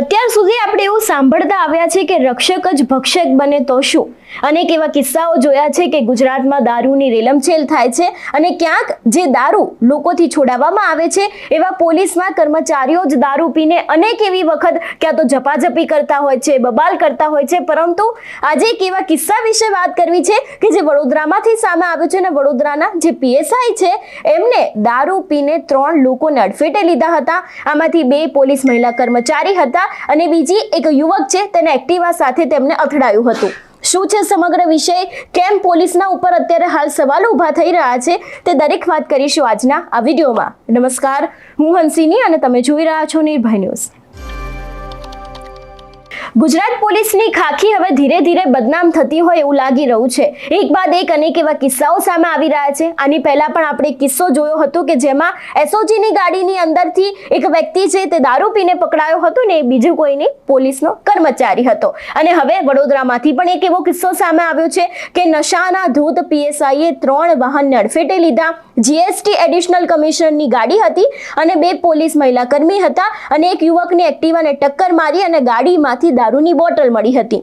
અત્યાર સુધી આપણે એવું સાંભળતા આવ્યા છે કે રક્ષક જ ભક્ષક બને તો શું? અનેક એવા કિસ્સાઓ જોયા છે કે ગુજરાતમાં દારૂની રેલમછેલ થાય છે અને ક્યાંક જે દારૂ લોકોથી છોડાવવામાં આવે છે, એવા પોલીસના કર્મચારીઓ જ દારૂ પીને અનેક એવી વખત ક્યાં તો ઝપાઝપી કરતા હોય છે, બબાલ કરતા હોય છે. પરંતુ આજે એક એવા કિસ્સા વિશે વાત કરવી છે કે જે વડોદરામાંથી સામે આવ્યું છે અને વડોદરાના જે પીએસઆઈ છે, એમને દારૂ પીને ત્રણ લોકોને અડફેટે લીધા હતા. આમાંથી બે પોલીસ મહિલા કર્મચારી હતા. અને બીજી એક યુવક છે, તેને એક્ટિવા સાથે તેમને અથડાયું હતું. શું છે સમગ્ર વિષય? કેમ પોલીસના ઉપર અત્યારે હાલ સવાલો ઊભા થઈ રહ્યા છે? તે દરેક વાત કરીશું આજના આ વિડીયોમાં. નમસ્કાર, હું હંસિની અને તમે જોઈ રહ્યા છો નિર્ભય ન્યૂઝ. ગુજરાત પોલીસની ખાખી હવે ધીરે ધીરે બદનામ થતી હોય એવું લાગી રહ્યું છે. એક બાદ એક અનેક એવા કિસ્સાઓ સામે આવી રહ્યા છે. આની પહેલા પણ આપણે કિસ્સો જોયો હતો કે જેમાં એસઓજીની ગાડીની અંદરથી એક વ્યક્તિ છે તે દારૂ પીને પકડાયો હતો ને એ બીજું કોઈ નહીં પોલીસનો કર્મચારી હતો. અને હવે વડોદરામાંથી પણ એક એવો કિસ્સો સામે આવ્યો છે કે નશાના ધૂત પીએસઆઈએ ત્રણ વાહનને અડફેટે લીધા. જીએસટી એડિશનલ કમિશનરની ગાડી હતી અને બે પોલીસ મહિલા કર્મી હતા અને એક યુવકને એક્ટિવાને ટક્કર મારી અને ગાડીમાંથી દારૂની બોટલ મળી હતી.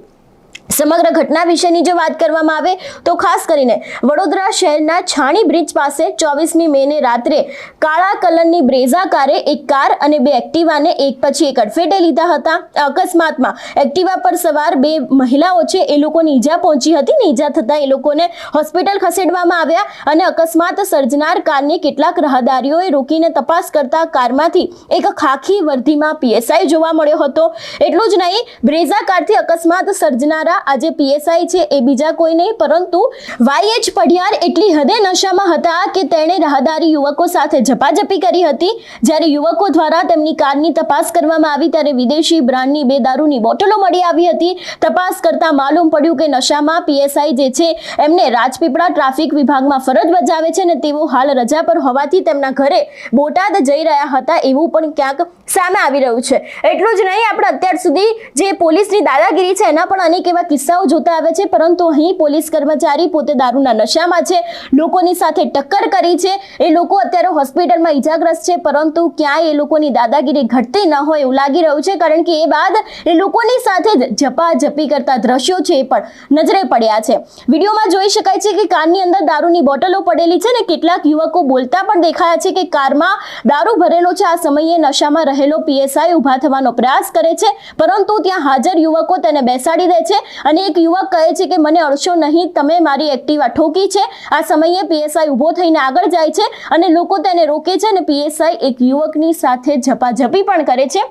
સમગ્ર ઘટના વિશેની જો વાત કરવામાં આવે તો ખાસ કરીને વડોદરા શહેરના છાણી બ્રિજ પાસે ચોવીસમી મેને રાત્રે કાળા કલરની બ્રેઝા કારે એક કાર અને બે એક્ટિવાને એક પછી એક અડફેટે લીધા હતા. અકસ્માતમાં એક્ટિવા પર સવાર બે મહિલાઓ છે એ લોકોને ઈજા પહોંચી હતી ને ઈજા થતાં એ લોકોને હોસ્પિટલ ખસેડવામાં આવ્યા અને અકસ્માત સર્જનાર કારને કેટલાક રાહદારીઓએ રોકીને તપાસ કરતા કારમાંથી એક ખાખી વર્ધીમાં પીએસઆઈ જોવા મળ્યો હતો. એટલું જ નહીં, બ્રેઝા કારથી અકસ્માત સર્જનારા આજે પીએસઆઈ છે, એ બીજા કોઈ નહીં, પરંતુ વાયએચ પઢિયાર એટલી હદે નશામાં હતા કે તેણે રાહદારી યુવકો સાથે ઝપાઝપી કરી હતી. જ્યારે યુવકો દ્વારા તેમની કારની તપાસ કરવામાં આવી, ત્યારે વિદેશી બ્રાન્ડની બે દારૂની બોટલો મળી આવી હતી. તપાસ કરતા માલુમ પડ્યું કે નશામાં પીએસઆઈ જે છે, એમને રાજપીપળા ટ્રાફિક વિભાગમાં ફરજ બજાવે છે અને તેઓ હાલ રજા પર હોવાથી તેમના ઘરે બોટાદ જઈ રહ્યા હતા એવું પણ ક્યાંક સામે આવી રહ્યું છે. એટલું જ નહીં, આપણે અત્યાર સુધી જે પોલીસની દાદાગીરી છે, એના પણ અનેક એવા કિસ્સાઓ જોતા આવે છે, પરંતુ અહીં પોલીસ કર્મચારી પોતે દારૂના નશામાં છે, લોકોની સાથે ટક્કર કરી છે. એ લોકો અત્યારે હોસ્પિટલમાં ઈજાગ્રસ્ત છે, પરંતુ ક્યાંય એ લોકોની દાદાગીરી ઘટતી ન હોય એવું લાગી રહ્યું છે, કારણ કે એ બાદ એ લોકોની સાથે જ ઝપાઝપી કરતા દ્રશ્યો છે એ પણ નજરે પડ્યા છે. વિડીયોમાં જોઈ શકાય છે કે કારની અંદર દારૂની બોટલો પડેલી છે ને કેટલાક યુવકો બોલતા પણ દેખાયા છે કે કારમાં દારૂ ભરેલો છે. આ સમયે નશામાં રહેલો પીએસઆઈ ઊભા થવાનો પ્રયાસ કરે છે, પરંતુ ત્યાં હાજર યુવકો તેને બેસાડી દે છે. અને એક યુવક કહે છે કે, મને અડશો નહીં, તમે મારી એક્ટિવા ઠોકી છે. આ સમયે પીએસઆઈ ઊભો થઈને આગળ જાય છે અને લોકો તેને રોકે છે અને પીએસઆઈ એક યુવકની સાથે ઝપાઝપી પણ કરે છે.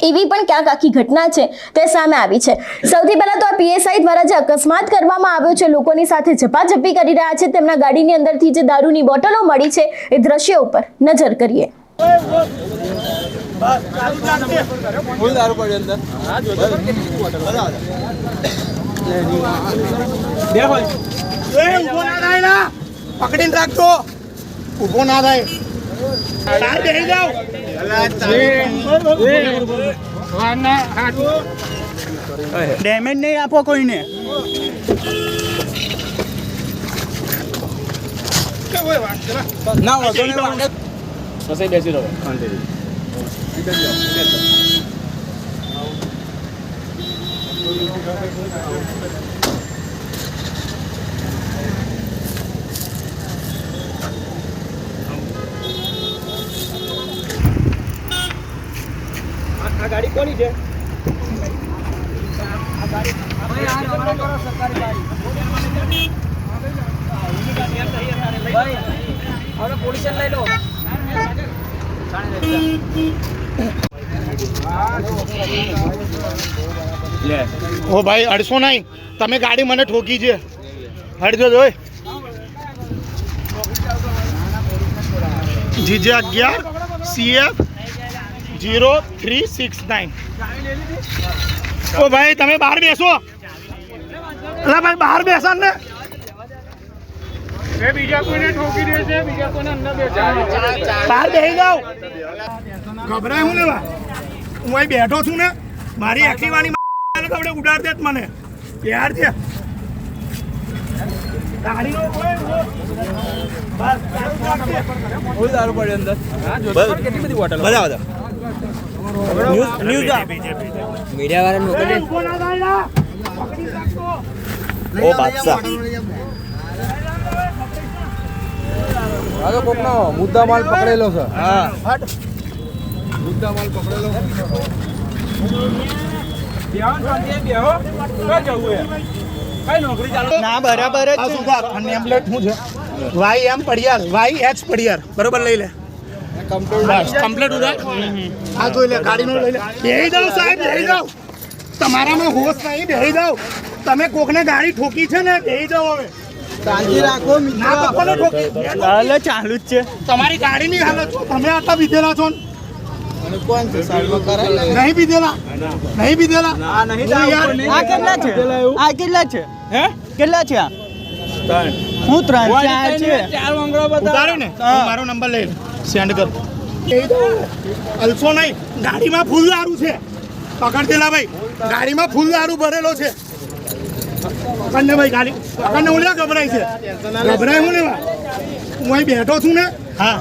એવી પણ ક્યાંક આખી ઘટના છે, તે સામે આવી છે. સૌથી પહેલાં તો આ પીએસઆઈ દ્વારા જે અકસ્માત કરવામાં આવ્યો છે, લોકોની સાથે ઝપાઝપી કરી રહ્યા છે, તેમના ગાડીની અંદરથી જે દારૂની બોટલો મળી છે, એ દ્રશ્ય ઉપર નજર કરીએ. ફૂલ દારૂ પડી અંદર. પકડીને રાખજો. ઊભો ના થાય. ડેમેજ નહીં આપો કોઈને. ના બેસી નહીં વાંધો ગાડી કોની છે આ ગાડી કોની છે લે. ઓ ભાઈ અડસો નહીં. તમે ગાડી મને ઠોકી છે. હડજો જોઈ. જીજે અગિયાર CF zero three six nine. ઓ ભાઈ, તમે બહાર બેસો. અલા ભાઈ, બહાર બેસો ને. બીજા કોઈને ઠોકી દે છે બીજા કોઈને અંદર બહાર બેસી જાઓ. ગભરાય હું લેવા? હું અહીં બેઠો છું ને મારી એક્ટિવાની કપડે ઉડાડ દેત મને. યાર છે? ગાડીનો કોઈ બસ ચાલુ રાખજે. ફૂલ દારૂ પડી અંદર કેટલી બધી બોટલ બધા બધા ઊભો ના થાય ના. પકડી રાખતો. ઓ બાદશાહ આ તો કોકનો મુદ્દા માલ પકડેલો છે. હા. મુદ્દા માલ પકડેલો. ના બરાબર જ છે. આ નેમપ્લેટ શું છે? Y M Padiyar. Y H Padiyar. બરોબર લઈ લે. કમ્પ્લીટ ઉડાય આ જોઈ લે ગાડીનો લઈ લે. બેહી જાઓ સાહેબ બેહી જાઓ. તમારામાં હોશ નહીં બેહી જાઓ. તમે કોકને ગાડી ઠોકી છે ને બેહી જાઓ હવે. શાંતિ રાખો ના તો કોને ઠોકી? હાલે ચાલુ જ છે. તમારી ગાડીની હાલત છો તમે આટલા બીધેલા છો ને. અને કોણ છે? સાઈડમાં કરાય લે નહીં બીધેલા નહીં બીધેલા આ નહીં હું યાર આ કેટલા છે? આ કેટલા છે? હે? કેટલા છે આ? હું ત્રણ ચાર છે. ઉતારે ને? મારો નંબર લઈ સેન્ડ કર. અલસો નહીં. ગાડીમાં ફૂલ દારૂ છે. પકડ દેલા ભાઈ. ગાડીમાં ફૂલ દારૂ ભરેલો છે. પકડને ભાઈ ગાડી. પકડને હું ગભરાય છે. ગભરાય હું લેવા? હું અહીં બેઠો છું ને. હા.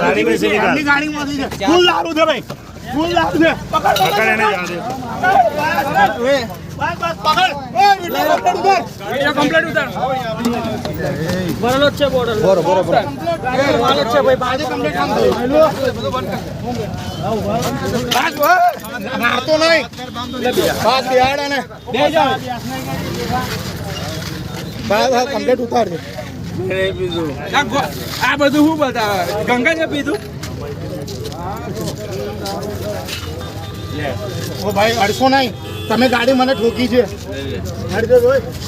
ગાડી ગાડીમાંથી છે ફૂલ દારૂ છે ભાઈ. ફૂલ દારૂ છે. પકડ પકડ એને બસ બસ પકડ. આ બધું શું બતાવે? ગંગા છે પીધું? ઓ ભાઈ અડસો નહીં. તમે ગાડી મને ઠોકી છે.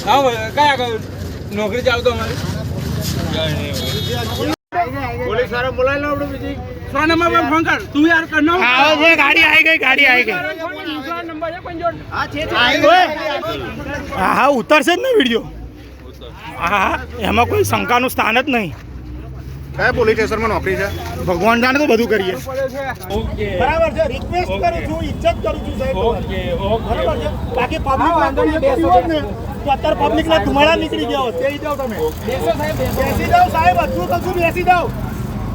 હા કયા નોકરી ચાલતો અમારી. પોલીસવાળા બોલાવી લો આપણે બીજી. સો નંબર પર ફોન કર. તું યાર કર. નો આવે ગાડી આવી ગઈ ગાડી આવી ગઈ. નંબર હા હા ઉતરશે જ ને વીડિયો. હા હા એમાં કોઈ શંકાનું સ્થાન જ નહીં. કયા પોલીસ સ્ટેશનમાં નોકરી છે? ભગવાન જાણે તો બધું કરીએ. ઓકે. બરાબર છે. રિક્વેસ્ટ કરું છું ઇજ્જત કરું છું સાહેબ. Okay okay. બરાબર છે. બાકી પબ્લિક વાંધો બેસો ને તો અત્યારે પબ્લિક ના ધુમાડા નીકળી ગયા હોત બેસી જાઓ તમે. બેસી જાઓ સાહેબ હજુ કશું બેસી જાઓ?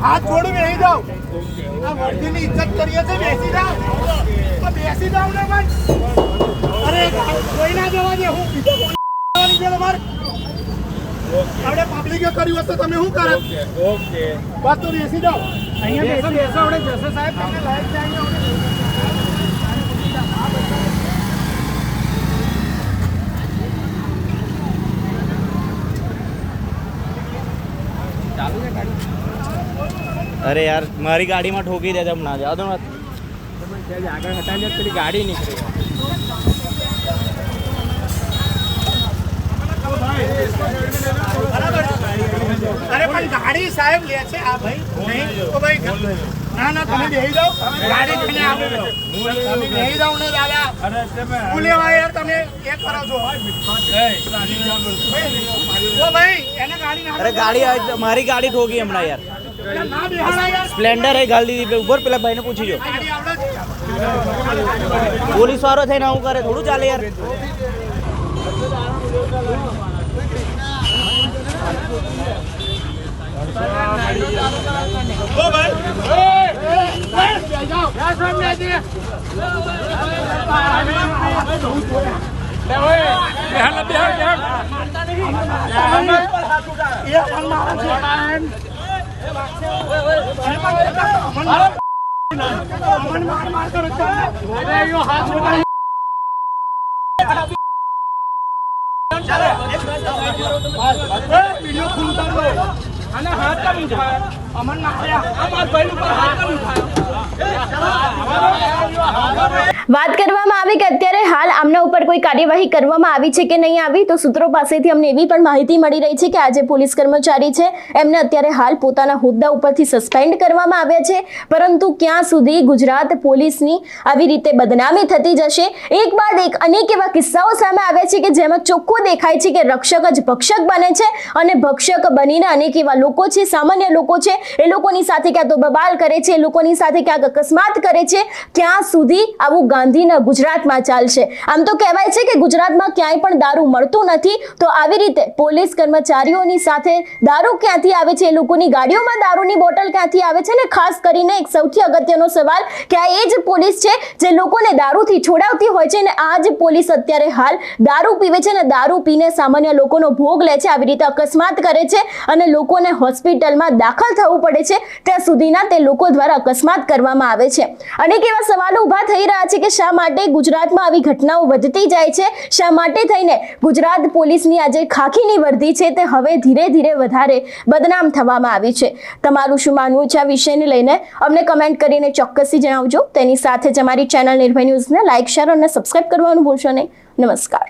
હાથ છોડું બેસી જાવ આ વર્દીની ઇજ્જત કરીએ છે બેસી જાઓ. તો બેસી જાવ ને ભાઈ. અરે કોઈ ના જવા દે હું બીજો કોઈ જવાની છે તમારે આપણે પબ્લિકે કર્યું હશે તમે શું કરો? ઓકે બસ તો બેસી જાઓ. અહીંયા બેસો બેસો આપણે જશે સાહેબ તમને લાઈક છે અહીંયા અરે યાર મારી ગાડીમાં ઠોકી દે તમને ના જાવ આગળ હટાવી પેલી ગાડી નીકળી. અરે પણ ગાડી સાહેબ લે છે. આ ભાઈ નહીં તો ભાઈ ના ના તમે બેસી જાઓ. ગાડી લઈને આવો. તમે બેસી જાઓ ને દાદા. શું લેવા યાર તમે એ કરો છો. ઓ ભાઈ એને ગાડી ના અરે ગાડી મારી ગાડી ઠોકી હમણાં યાર. સ્પ્લેન્ડર એ ગાડી દીધી. ઉપર પેલા ભાઈને પૂછી જો. પોલીસ વાળો થઈને આવું કરે થોડું ચાલે યાર ઓ ભાઈ એ અમન મારે છે અમન માર માર કરો છો અરે યો હાથ ઉઠાઈ વિડિયો ખુલતા અને હાથ કેમ ઉઠાયો. અમન માર્યા અમાર ભાઈ ઉપર હાથ કેમ ઉઠાય. વાત કરવામાં આવી કે અત્યારે હાલ આમના ઉપર કોઈ કાર્યવાહી કરવામાં આવી છે કે નહીં આવી, તો સૂત્રો પાસેથી અમને એવી પણ માહિતી મળી રહી છે કે આજે પોલીસ કર્મચારી છે, એમને અત્યારે હાલ પોતાના હોદ્દા ઉપરથી સસ્પેન્ડ કરવામાં આવ્યા છે. પરંતુ ક્યાં સુધી ગુજરાત પોલીસની આવી રીતે બદનામી થતી જશે? એક બાદ એક અનેક એવા કિસ્સાઓ સામે આવ્યા છે કે જેમાં ચોખ્ખું દેખાય છે કે રક્ષક જ ભક્ષક બને છે અને ભક્ષક બનીને અનેક એવા લોકો છે, સામાન્ય લોકો છે, એ લોકોની સાથે ક્યાં તો બબાલ કરે છે, એ લોકોની સાથે ક્યાંક અકસ્માત કરે છે, ક્યાં સુધી આવું ગાંધીના ગુજરાતમાં ચાલશે. આમ તો કહેવાય છે કે ગુજરાતમાં ક્યાંય પણ દારૂ મળતું નથી, તો આવી રીતે પોલીસ કર્મચારીઓની સાથે દારૂ ક્યાંથી આવે છે? એ લોકોની ગાડીઓમાં દારૂની બોટલ ક્યાંથી આવે છે? ને ખાસ કરીને એક સૌથી અગત્યનો સવાલ કે આ એ જ પોલીસ છે જે લોકોને દારૂથી છોડાવતી હોય છે? ને આ જ પોલીસ અત્યારે હાલ દારૂ પીવે છે ને દારૂ પીને સામાન્ય લોકોનો ભોગ લે છે, આવી રીતે અકસ્માત કરે છે અને લોકોને હોસ્પિટલમાં દાખલ થવું પડે છે. ત્યાં સુધીના તે લોકો દ્વારા અકસ્માત કરવામાં આવે છે. અનેક એવા સવાલો ઊભા થઈ રહ્યા છે કે શા માટે ગુજરાતમાં આવી ઘટનાઓ વધતી જાય છે? શા માટે થઈને ગુજરાત પોલીસની આજે ખાખીની વર્દી છે તે હવે ધીરે ધીરે વધારે બદનામ થવામાં આવી છે? તમારું શું માનવું છે આ વિષયને લઈને? અમને કમેન્ટ કરીને ચોક્કસથી જણાવજો. તેની સાથે જ અમારી ચેનલ નિર્ભય ન્યૂઝને લાઇક શેર અને સબસ્ક્રાઇબ કરવાનું ભૂલશો નહીં. નમસ્કાર.